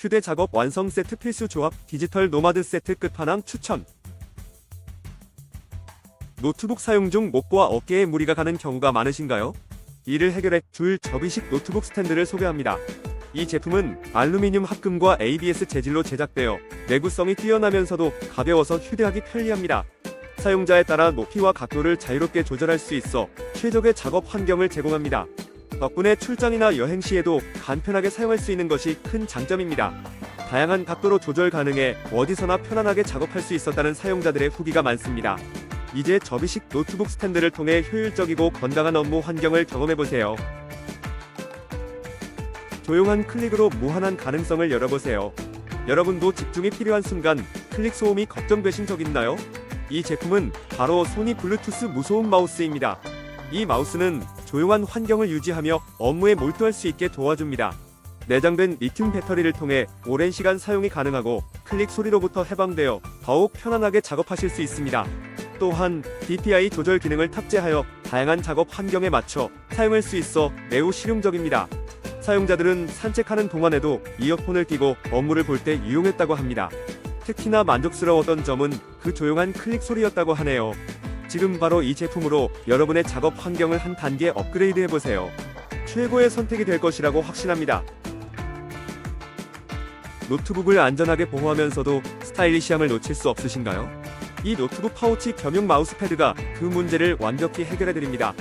휴대 작업 완성 세트 필수 조합 디지털 노마드 세트 끝판왕 추천. 노트북 사용 중 목과 어깨에 무리가 가는 경우가 많으신가요? 이를 해결해 줄 접이식 노트북 스탠드를 소개합니다. 이 제품은 알루미늄 합금과 ABS 재질로 제작되어 내구성이 뛰어나면서도 가벼워서 휴대하기 편리합니다. 사용자에 따라 높이와 각도를 자유롭게 조절할 수 있어 최적의 작업 환경을 제공합니다. 덕분에 출장이나 여행 시에도 간편하게 사용할 수 있는 것이 큰 장점입니다. 다양한 각도로 조절 가능해 어디서나 편안하게 작업할 수 있었다는 사용자들의 후기가 많습니다. 이제 접이식 노트북 스탠드를 통해 효율적이고 건강한 업무 환경을 경험해보세요. 조용한 클릭으로 무한한 가능성을 열어보세요. 여러분도 집중이 필요한 순간 클릭 소음이 걱정되신 적 있나요? 이 제품은 바로 소니 블루투스 무소음 마우스입니다. 이 마우스는 조용한 환경을 유지하며 업무에 몰두할 수 있게 도와줍니다. 내장된 리튬 배터리를 통해 오랜 시간 사용이 가능하고 클릭 소리로부터 해방되어 더욱 편안하게 작업하실 수 있습니다. 또한 DPI 조절 기능을 탑재하여 다양한 작업 환경에 맞춰 사용할 수 있어 매우 실용적입니다. 사용자들은 산책하는 동안에도 이어폰을 끼고 업무를 볼 때 유용했다고 합니다. 특히나 만족스러웠던 점은 그 조용한 클릭 소리였다고 하네요. 지금 바로 이 제품으로 여러분의 작업 환경을 한 단계 업그레이드 해보세요. 최고의 선택이 될 것이라고 확신합니다. 노트북을 안전하게 보호하면서도 스타일리시함을 놓칠 수 없으신가요? 이 노트북 파우치 겸용 마우스패드가 그 문제를 완벽히 해결해드립니다.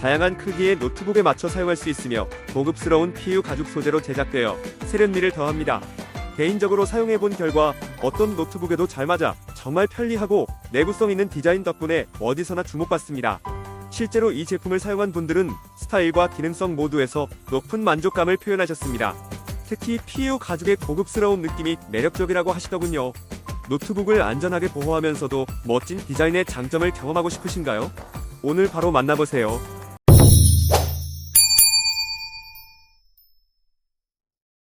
다양한 크기의 노트북에 맞춰 사용할 수 있으며 고급스러운 PU 가죽 소재로 제작되어 세련미를 더합니다. 개인적으로 사용해본 결과 어떤 노트북에도 잘 맞아 정말 편리하고 내구성 있는 디자인 덕분에 어디서나 주목받습니다. 실제로 이 제품을 사용한 분들은 스타일과 기능성 모두에서 높은 만족감을 표현하셨습니다. 특히 PU 가죽의 고급스러운 느낌이 매력적이라고 하시더군요. 노트북을 안전하게 보호하면서도 멋진 디자인의 장점을 경험하고 싶으신가요? 오늘 바로 만나보세요.